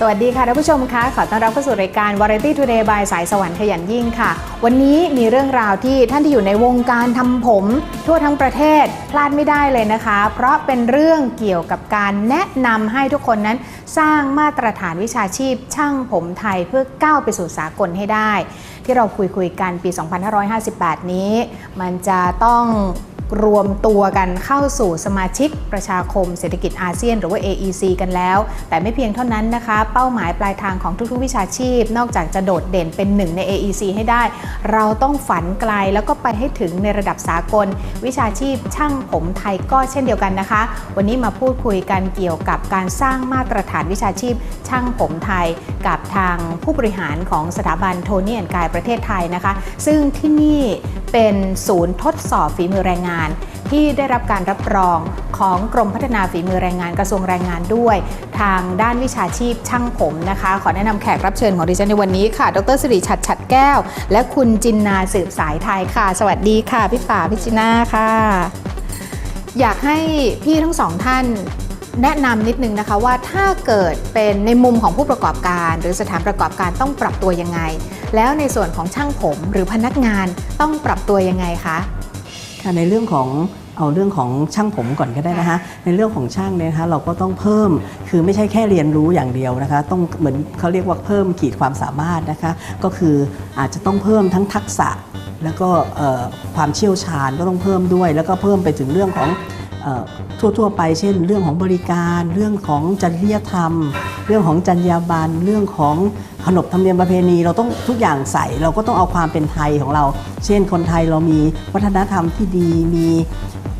สวัสดีค่ะท่านผู้ชมคะขอต้อนรับเข้าสู่รายการ Variety Today by สายสวรรค์ขยันยิ่งค่ะ วันนี้มีเรื่องราวที่ท่านที่อยู่ในวงการทำผม ทั่วทั้งประเทศพลาดไม่ได้เลยนะคะ เพราะเป็นเรื่องเกี่ยวกับการแนะนำให้ทุกคนนั้น สร้างมาตรฐานวิชาชีพ ช่างผมไทยเพื่อก้าวไปสู่สากลให้ได้ ที่เราคุยคุยกันปี 2558 นี้ มันจะต้อง รวมตัวกันเข้าสู่สมาชิกประชาคมเศรษฐกิจอาเซียน หรือว่า AEC กันแล้ว แต่ไม่เพียงเท่านั้นนะคะ เป้าหมายปลายทางของทุกๆ วิชาชีพ นอกจากจะโดดเด่นเป็นหนึ่งใน AEC ให้ได้ เราต้องฝันไกลแล้วก็ไปให้ถึงในระดับสากล วิชาชีพช่างผมไทยก็เช่นเดียวกันนะคะ วันนี้มาพูดคุยกันเกี่ยวกับการสร้างมาตรฐานวิชาชีพ ช่างผมไทย กับทางผู้บริหารของสถาบันโทนี่แอนกายประเทศไทยนะคะ ซึ่งที่นี่ เป็นศูนย์ทดสอบฝีมือแรงงาน ที่ได้รับการรับรองของกรมพัฒนาฝีมือแรงงานกระทรวงแรงงานด้วย ทางด้านวิชาชีพช่างผมนะคะ ขอแนะนำแขกรับเชิญของดิฉันในวันนี้ค่ะ ดรสิริชัดฉัดแก้ว และคุณจินนาสืบสายไทยค่ะ สวัสดีค่ะ พี่ป่าพี่จินาค่ะ อยากให้พี่ทั้งสองท่าน แนะนำนิดนึงนะคะว่าถ้าเกิดเป็นในมุมของผู้ประกอบการ หรือสถานประกอบการต้องปรับตัวยังไง แล้วในส่วนของช่างผมหรือพนักงานต้องปรับตัวยังไงคะค่ะในเรื่องของเอาเรื่องของช่างผมก่อนก็ได้นะคะ ในเรื่องของช่างเนี่ยนะคะเราก็ต้องเพิ่มคือไม่ใช่แค่เรียนรู้อย่างเดียวนะคะ ต้องเหมือนเขาเรียกว่าเพิ่มขีดความสามารถนะคะ ก็คืออาจจะต้องเพิ่มทั้งทักษะแล้วก็เอ่อความเชี่ยวชาญก็ต้องเพิ่มด้วย แล้วก็เพิ่มไปถึงเรื่องของเอ่อ ทั่วๆ ไปเช่น เรื่องของบริการเรื่องของจริยธรรม เรื่องของจรรยาบรรณเรื่องของขนบธรรมเนียมประเพณี เราต้องทุกอย่างใส่เราก็ต้องเอาความเป็นไทยของเรา เช่นคนไทยเรามีวัฒนธรรมที่ดีมี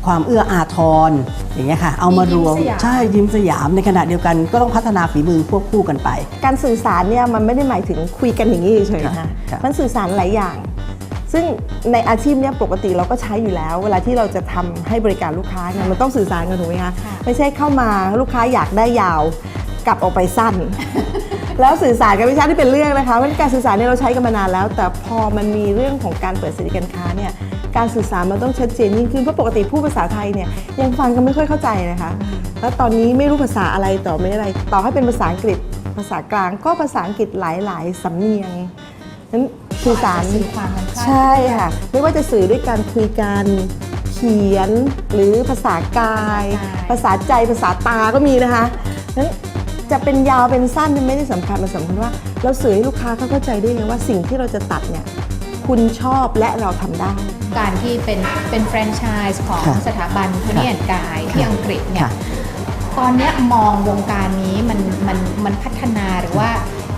ความเอื้ออาทรอย่างเงี้ยค่ะ เอามารวมมียิ้มสยามใช่ยิ้มสยามในขณะเดียวกันก็ต้องพัฒนาฝีมือควบคู่กันไป การสื่อสารเนี่ยมันไม่ได้หมายถึงคุยกันอย่างนี้เฉยๆครันะบครับมันสื่อสารหลายอย่าง ซึ่งในอาชีพเนี่ยปกติเราก็ใช้อยู่แล้ว เวลาที่เราจะทำให้บริการลูกค้าเนี่ยมันต้องสื่อสารกันถูกไหมคะค่ะไม่ใช่เข้ามาลูกค้าอยากได้ยาว กลับออกไปสั้น แล้วสื่อสารกันไม่ใช่ที่เป็นเรื่องนะคะเพราะการสื่อสารเนี่ยเราใช้กันมานานแล้ว แต่พอมันมีเรื่องของการเปิดสินค้าการค้าเนี่ยการสื่อสารมันต้องชัดเจนยิ่งขึ้นเพราะปกติผู้ภาษาไทยเนี่ยยังฟังกันไม่ค่อยเข้าใจนะคะ แล้วตอนนี้ไม่รู้ภาษาอะไรต่อไม่อะไร ต่อให้เป็นภาษาอังกฤษ ภาษากลางก็ภาษาอังกฤษหลาย ๆ สำเนียงนั้น สื่อสารสื่อความมันคลาดใช่ค่ะ ไม่ว่าจะสื่อด้วยการคุยกันเขียนหรือภาษากาย ภาษาใจภาษาตาก็มีนะคะนั้นจะเป็นยาวเป็นสั้นมันไม่ได้สำคัญมันสำคัญว่า เราสื่อให้ลูกค้าเขาเข้าใจได้ไงว่าสิ่งที่เราจะตัดเนี่ยคุณชอบและเราทำได้ การที่เป็นเป็นแฟรนไชส์ของค่ะสถาบันโทนี่แอนกายที่อังกฤษเนี่ยค่ะตอนเนี้ยมองวงการนี้มันมันมันพัฒนาหรือว่า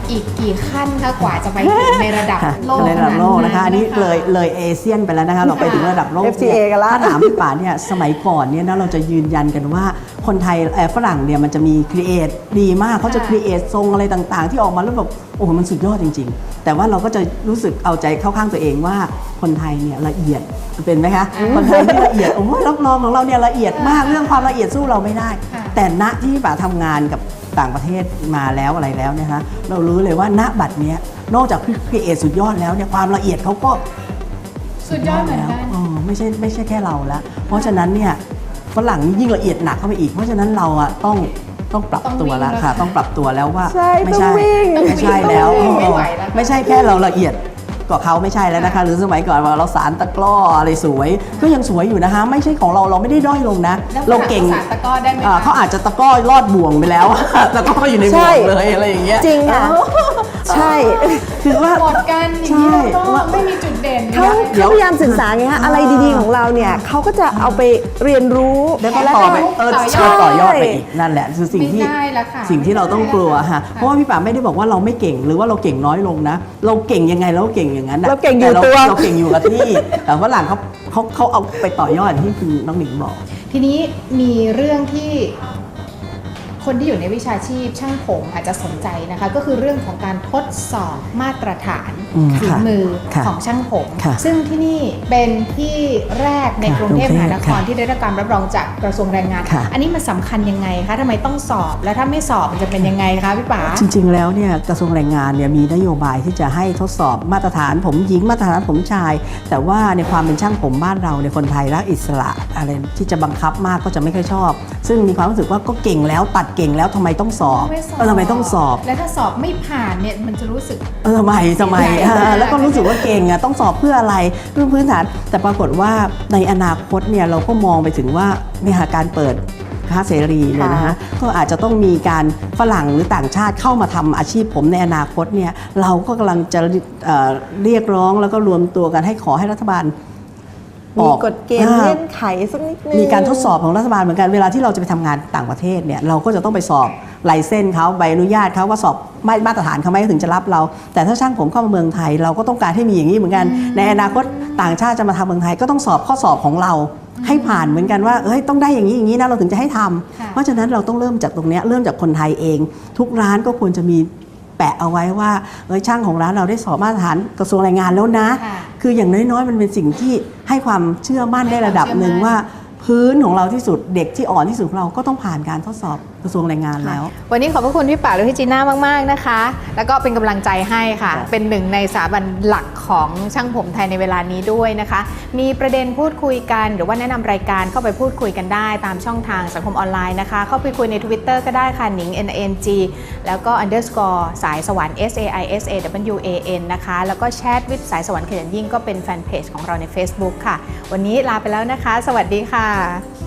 อีกกี่ขั้นคะกว่าจะไปถึงในระดับค่ะโลกในระดับโลกนะคะอันนี้เลยเลยเอเชียนไปแล้วนะคะเราไปถึงระดับโลก FTA กันละถ้าถามพี่ป่าเนี่ยสมัยก่อนเนี่ยนะเราจะยืนยันกันว่าคนไทยเอ่อฝรั่งเนี่ยมันจะมีครีเอทดีมากเขาจะครีเอททรงอะไรต่างๆ ที่ออกมาแล้วแบบโอ้โหมันสุดยอดจริง ๆ แต่ว่าเราก็จะรู้สึกเอาใจเข้าข้างตัวเองว่าคนไทยเนี่ยละเอียดเป็นไหมคะคนไทยนี่ละเอียดโอ้โหรับรองของเราเนี่ยละเอียดมากเรื่องความละเอียดสู้เราไม่ได้ค่ะแต่ณที่พี่ป่าทำงานกับ ต่างประเทศมาแล้วอะไรแล้วเนี่ยนะเรารู้เลยว่าณบัดเนี้ยนอกจากครีเอทสุดยอดแล้วเนี่ยความละเอียดเขาก็สุดยอดเหมือนกันแล้วอ๋อไม่ใช่ไม่ใช่แค่เราแล้ว เพราะฉะนั้นเนี่ยฝรั่งนี่ยิ่งละเอียดหนักเข้าไปอีก เพราะฉะนั้นเราอะต้องต้องปรับตัวแล้วค่ะ ต้องปรับตัวแล้วว่าใช่ไม่ต้องวิ่งไม่ใช่แล้วต้องวิ่งไม่ไหวแล้ว ไม่ใช่แค่เราละเอียด กว่าเขาไม่ใช่แล้วนะคะ หรือสมัยก่อนว่าเราสารตะกร้ออะไรสวย ก็ยังสวยอยู่นะคะ ไม่ใช่ของเราเราไม่ได้ด้อยลงนะแล้วเราเก่งภาษาตะกร้อได้ไหมอ่าคะเขาอาจจะตะกร้อลอดบ่วงไปแล้วตะกร้ออยู่ในบ่วงเลยอะไรอย่างเงี้ยจริงค่ะ ใช่ คือว่าหมดกันอย่างใช่นี้เราก็ไม่มีจุดเด่นเขาเดี๋ยวเขาพยายามสื่อสารไงฮะอะไรดีๆของเราเนี่ยเขาก็จะเอาไปเรียนรู้แล้วก็ต่อไปเออต่อยอดใช่ต่อยอดไปอีกนั่นแหละคือสิ่งที่ไม่ได้แล้วค่ะสิ่งที่เราต้องกลัวค่ะเพราะว่าพี่ป่าไม่ได้บอกว่าเราไม่เก่งหรือว่าเราเก่งน้อยลงนะ เราเก่งยังไงเราก็เก่งอย่างนั้นน่ะเราเก่งอยู่แต่ตัวเราเก่งอยู่กับที่แต่ฝรั่งเขาเขาเขาเอาไปต่อยอดอย่างที่คุณน้องหนิงบอก ทีนี้มีเรื่องที่ คนที่อยู่ในวิชาชีพช่างผมอาจจะสนใจนะคะ ก็คือเรื่องของการทดสอบมาตรฐานอืมฝีค่ะมือค่ะของช่างผม ค่ะซึ่งที่นี่เป็นที่แรกในค่ะกรุงเทพกรุมงเทพหานครค่ะที่ได้รับการรับรองจากกระทรวงแรงงาน ค่ะ อันนี้มันสำคัญยังไงคะทำไมต้องสอบแล้วถ้าไม่สอบมันจะเป็นยังไงคะพี่ป๋า จริงๆ แล้วเนี่ยกระทรวงแรงงานเนี่ยมีนโยบายที่จะให้ทดสอบมาตรฐานผมหญิงมาตรฐานผมชาย แต่ว่าในความเป็นช่างผมบ้านเราเนี่ยคนไทยรักอิสระอะไรที่จะบังคับมากก็จะไม่ค่อยชอบ ซึ่งมีความรู้สึกว่าก็เก่งแล้วตัดเก่งแล้วทำไมต้องสอบไม่สเออทำไมต้องสอบ แล้วถ้าสอบไม่ผ่านเนี่ยมันจะรู้สึกเออทำไมทำไมเสียใจอ่ามากแล้วก็รู้สึกว่าเก่งอะต้องสอบเพื่ออะไรเรื่องพื้นฐาน แต่ปรากฏว่าในอนาคตเนี่ยเราก็มองไปถึงว่าเนี่ยค่ะการเปิดค้าเสรีเนี่ยนะคะค่ะก็อาจจะต้องมีการฝรั่งหรือต่างชาติเข้ามาทำอาชีพผมในอนาคตเนี่ยเราก็กำลังจะเอ่อเรียกร้องแล้วก็รวมตัวกันให้ขอให้รัฐบาล มีออกกฎเกณฑ์อ่าเงื่อนไขสักนิดนึงมีการทดสอบของรัฐบาลเหมือนกันเวลาที่เราจะไปทำงานต่างประเทศเนี่ยเราก็จะต้องไปสอบไลเซนส์เขาใบอนุญาตเขาว่าสอบไม่มาตรฐานเขาไหมถึงจะรับเรา แต่ถ้าช่างผมเข้ามาเมืองไทย เราก็ต้องการให้มีอย่างนี้เหมือนกัน ในอนาคตต่างชาติจะมาทำเมืองไทยก็ต้องสอบข้อสอบของเราให้ผ่านเหมือนกันว่าเฮ้ยต้องได้อย่างนี้อย่างนี้นะเราถึงจะให้ทำค่ะเพราะฉะนั้นเราต้องเริ่มจากตรงเนี้ยเริ่มจากคนไทยเอง ทุกร้านก็ควรจะมี แปะเอาไว้ว่าเอ้ยช่างของร้านเราได้สอบมาตรฐานกระทรวงแรงงานแล้วนะค่ะคืออย่างน้อยๆ มันเป็นสิ่งที่ให้ความเชื่อมั่นให้ได้ระดับหนึ่งความเชื่อมั่นว่า พื้นของเราที่สุดเด็กที่อ่อนที่สุดของเราก็ต้องผ่านการทดสอบกระทรวงแรงงานแล้ว วันนี้ขอบพระคุณพี่ป่าและพี่จีน่ามาก ๆ นะคะ แล้วก็เป็นกำลังใจให้ค่ะครับเป็นหนึ่งในสถาบันหลักของช่างผมไทยในเวลานี้ด้วยนะคะ มีประเด็นพูดคุยกันหรือว่าแนะนำรายการเข้าไปพูดคุยกันได้ ตามช่องทางสังคมออนไลน์นะคะ เข้าไปคุยใน Twitter ก็ได้ค่ะหนิง n n g แล้วก็ underscore สายสวรรค์ s a i s a w a n นะคะ แล้วก็แชทวิทสายสวรรค์ขยันยิ่งก็เป็นแฟนเพจของเราใน Facebook ค่ะ วันนี้ลาไปแล้วนะคะ สวัสดีค่ะ